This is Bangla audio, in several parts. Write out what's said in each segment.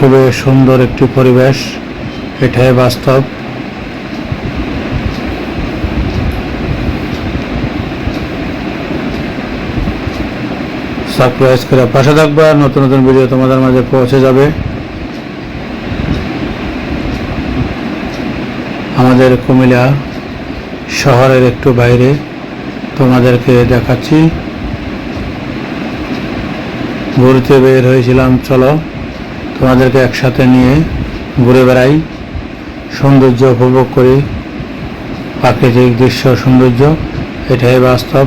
খুবই সুন্দর একটি পরিবেশ, এটাই বাস্তব। সাবস্ক্রাইব করে পাশে থাকবে, নতুন নতুন ভিডিও তোমাদের মাঝে পৌঁছে যাবে। আমাদের কুমিল্লা শহরের একটু বাইরে তোমাদেরকে দেখাচ্ছি। ঘুরতে বের হয়েছিলাম, চলো। তোমাদেরকে একসাথে নিয়ে ঘুরে বেড়াই, সৌন্দর্য উপভোগ করি, প্রাকৃতিক দৃশ্য, সৌন্দর্য, এটাই বাস্তব।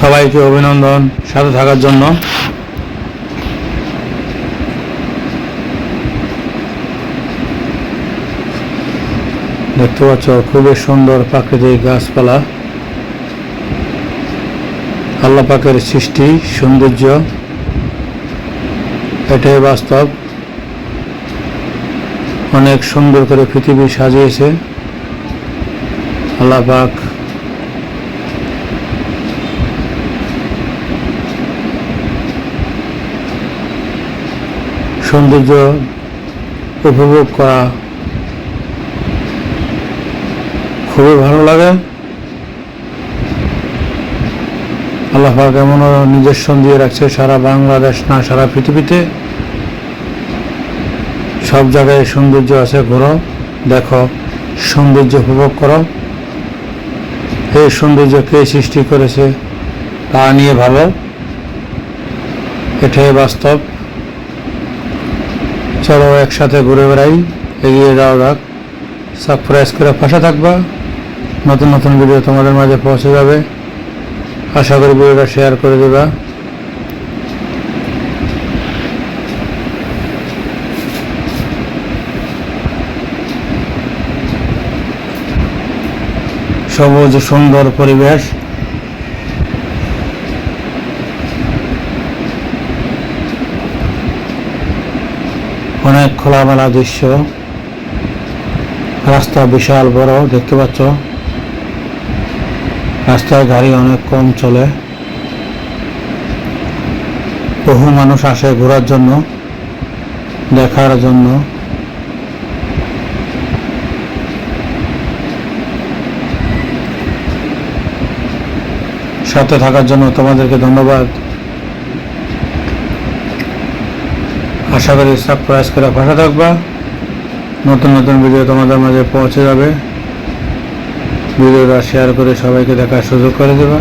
সবাইকে অভিনন্দন, সাথে থাকার জন্য। দেখতে পাচ্ছ, খুবই সুন্দর প্রাকৃতিক গাছপালা। আল্লাহ পাকের সৃষ্টি, সৌন্দর্য, এটাই বাস্তব। অনেক সুন্দর করে পৃথিবী সাজিয়েছে। আল্লাহ পাক সৌন্দর্য উপভোগ করা খুবই ভালো লাগে। আল্লাহ পাক নিজস্ব দিয়ে রাখছে সারা বাংলাদেশ না, সারা পৃথিবীতে। সব জায়গায় সৌন্দর্য আছে, ঘোরো, দেখো, সৌন্দর্য উপভোগ করো। এই সৌন্দর্য কে সৃষ্টি করেছে তা নিয়ে ভালো। এটাই বাস্তব। চলো একসাথে ঘুরে বেড়াই, এগিয়ে যাওয়া যাক। সাবস্ক্রাইব করে পাশে থাকবা। নতুন নতুন ভিডিও তোমাদের মাঝে পৌঁছে যাবে। আশা করি ভিডিওটা শেয়ার করে দেবা। সবুজ সুন্দর পরিবেশ। অনেক খোলামেলা দৃশ্য। রাস্তা বিশাল বড়, দেখতে পাচ্ছ? রাস্তায় গাড়ি অনেক কম চলে। বহু মানুষ আসে ঘোরার জন্য, দেখার জন্য। সাথে থাকার জন্য তোমাদেরকে ধন্যবাদ। আশা করি সাবস্ক্রাইব করে পাশে থাকবা। নতুন নতুন ভিডিও তোমাদের মাঝে পৌঁছে যাবে। ভিডিওটা শেয়ার করে সবাইকে দেখার সুযোগ করে দেবা।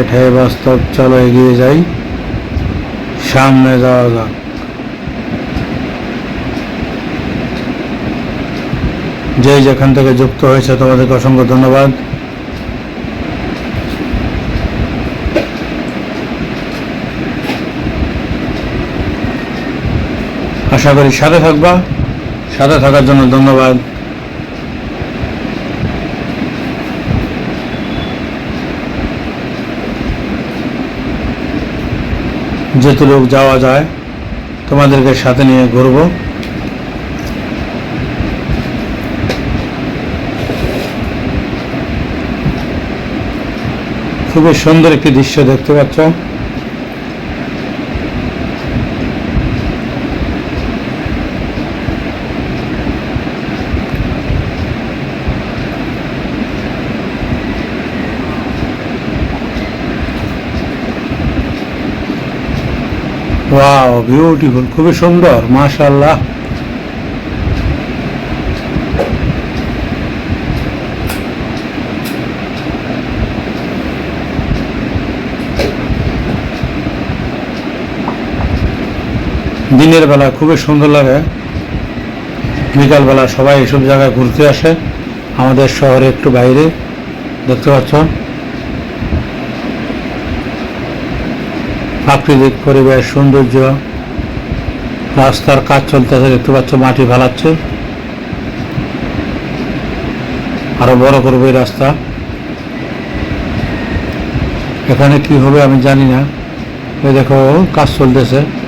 এটাই বাস্তব, চলো এগিয়ে যাই। সামনে যাওয়া যাক। যেই যেখান থেকে যুক্ত হয়েছে, তোমাদেরকে অসংখ্য ধন্যবাদ। আশা করি সাথে থাকবা। সাথে থাকার জন্য ধন্যবাদ। যেতুলোক যাওয়া যায় তোমাদেরকে সাথে নিয়ে ঘুরব। খুবই সুন্দর একটি দৃশ্য দেখতে পাচ্ছ। ওয়াও বিউটিফুল খুবই সুন্দর মাশাল্লাহ দিনের বেলা খুবই সুন্দর লাগে। বিকালবেলা সবাই এসব জায়গায় ঘুরতে আসে। আমাদের শহরে একটু বাইরে, দেখতে পাচ্ছ প্রাকৃতিক পরিবেশ, সৌন্দর্য, রাস্তার কাজ চলতেছে দেখতে পাচ্ছ মাটি ফেলাচ্ছে। আরও বড় করবে এই রাস্তা। এখানে কি হবে আমি জানি না। দেখো, কাজ চলতেছে।